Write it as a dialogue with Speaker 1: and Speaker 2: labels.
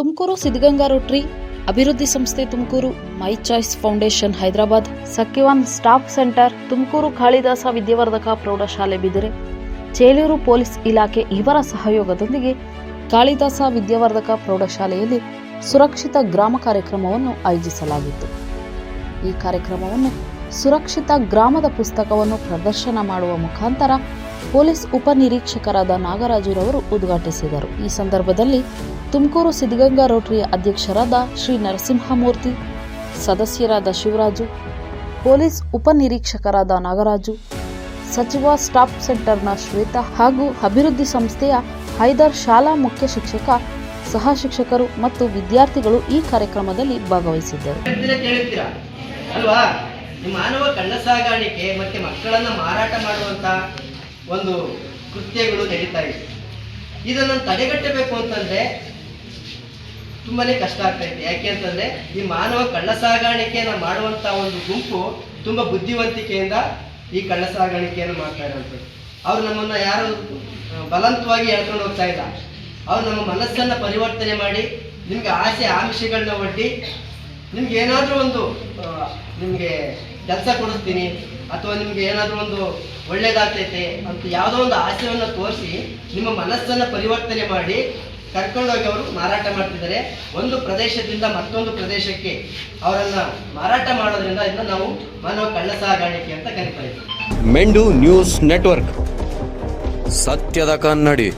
Speaker 1: Tumakuru Siddaganga Rotary ಅಭಿವೃದ್ಧಿ ಸಂಸ್ಥೆ Tumakuru my choice foundation Hyderabad ಸಕ್ಯವಾನ್ staff centre Tumakuru Kalidasa Vidyavardhaka ಪ್ರೌಢಶಾಲೆ ಬಿದಿರೆ ಚೇಲೂರು ಪೊಲೀಸ್ ಇಲಾಖೆ ಇವರ ಸಹಯೋಗದೊಂದಿಗೆ ಕಾಳಿದಾಸ ವಿದ್ಯಾವರ್ಧಕ ಪ್ರೌಢಶಾಲೆಯಲ್ಲಿ ಸುರಕ್ಷಿತ ಗ್ರಾಮ ಕಾರ್ಯಕ್ರಮವನ್ನು ಆಯೋಜಿಸಲಾಗಿತ್ತು. ಈ ಕಾರ್ಯಕ್ರಮವನ್ನು ಸುರಕ್ಷಿತ ಗ್ರಾಮದ ಪುಸ್ತಕವನ್ನು ಪ್ರದರ್ಶನ ಮಾಡುವ ಮುಖಾಂತರ ಪೊಲೀಸ್ ಉಪನಿರೀಕ್ಷಕರಾದ ನಾಗರಾಜುರವರು ಉದ್ಘಾಟಿಸಿದರು. ಈ ಸಂದರ್ಭದಲ್ಲಿ ತುಮಕೂರು ಸಿದ್ಧಗಂಗಾ ರೋಟರಿಯ ಅಧ್ಯಕ್ಷರಾದ ಶ್ರೀ ನರಸಿಂಹಮೂರ್ತಿ, ಸದಸ್ಯರಾದ ಶಿವರಾಜು, ಪೊಲೀಸ್ ಉಪನಿರೀಕ್ಷಕರಾದ ನಾಗರಾಜು, ಸಚಿವ ಸ್ಟಾಫ್ ಸೆಂಟರ್ನ ಶ್ವೇತಾ ಹಾಗೂ ಅಭಿವೃದ್ಧಿ ಸಂಸ್ಥೆಯ ಹೈದರ್ ಶಾಲಾ ಮುಖ್ಯ ಶಿಕ್ಷಕ ಸಹ ಶಿಕ್ಷಕರು ಮತ್ತು ವಿದ್ಯಾರ್ಥಿಗಳು ಈ ಕಾರ್ಯಕ್ರಮದಲ್ಲಿ ಭಾಗವಹಿಸಿದ್ದರು.
Speaker 2: ಮಾನವ ಕಳ್ಳ ಸಾಗಾಣಿಕೆ ಮತ್ತೆ ಮಕ್ಕಳನ್ನ ಮಾರಾಟ ಮಾಡುವಂತ ಒಂದು ಕೃತ್ಯಗಳು ನಡೀತಾ ಇದೆ ಇದನ್ನು ತಡೆಗಟ್ಟಬೇಕು ಅಂತಂದ್ರೆ ತುಂಬಾನೇ ಕಷ್ಟ ಆಗ್ತಾ ಇದೆ. ಯಾಕೆ ಅಂತಂದ್ರೆ ಈ ಮಾನವ ಕಳ್ಳ ಸಾಗಾಣಿಕೆಯನ್ನು ಮಾಡುವಂತ ಒಂದು ಗುಂಪು ತುಂಬಾ ಬುದ್ಧಿವಂತಿಕೆಯಿಂದ ಈ ಕಳ್ಳ ಸಾಗಾಣಿಕೆಯನ್ನು ಮಾಡ್ತಾ ಇರೋದು ಅವ್ರು ನಮ್ಮನ್ನ ಯಾರು ಬಲಂತವಾಗಿ ಹೇಳ್ಕೊಂಡು ಹೋಗ್ತಾ ಇಲ್ಲ. ಅವ್ರು ನಮ್ಮ ಮನಸ್ಸನ್ನ ಪರಿವರ್ತನೆ ಮಾಡಿ, ನಿಮ್ಗೆ ಆಸೆ ಆಮಿಷಗಳನ್ನ ಒಡ್ಡಿ ನಿಮ್ಗೆ ಏನಾದರೂ ಒಂದು ನಿಮಗೆ ಕೆಲಸ ಕೊಡಿಸ್ತೀನಿ, ಅಥವಾ ನಿಮ್ಗೆ ಏನಾದರೂ ಒಂದು ಒಳ್ಳೇದಾಗ್ತೈತೆ ಅಂತ ಯಾವುದೋ ಒಂದು ಆಸೆಯನ್ನು ತೋರಿಸಿ ನಿಮ್ಮ ಮನಸ್ಸನ್ನ ಪರಿವರ್ತನೆ ಮಾಡಿ ಕರ್ಕೊಂಡೋಗಿ ಅವರು ಮಾರಾಟ ಮಾಡ್ತಿದ್ದಾರೆ. ಒಂದು ಪ್ರದೇಶದಿಂದ ಮತ್ತೊಂದು ಪ್ರದೇಶಕ್ಕೆ ಅವರನ್ನು ಮಾರಾಟ ಮಾಡೋದ್ರಿಂದ ಇದನ್ನ ನಾವು ಮಾನವ ಕಳ್ಳ ಸಾಗಾಣಿಕೆ ಅಂತ ಕರಿತಾ ಇದ್ದೀವಿ.
Speaker 3: ಮೆಂಡು ನ್ಯೂಸ್ ನೆಟ್ವರ್ಕ್. ಸತ್ಯದ ಕನ್ನಡಿ.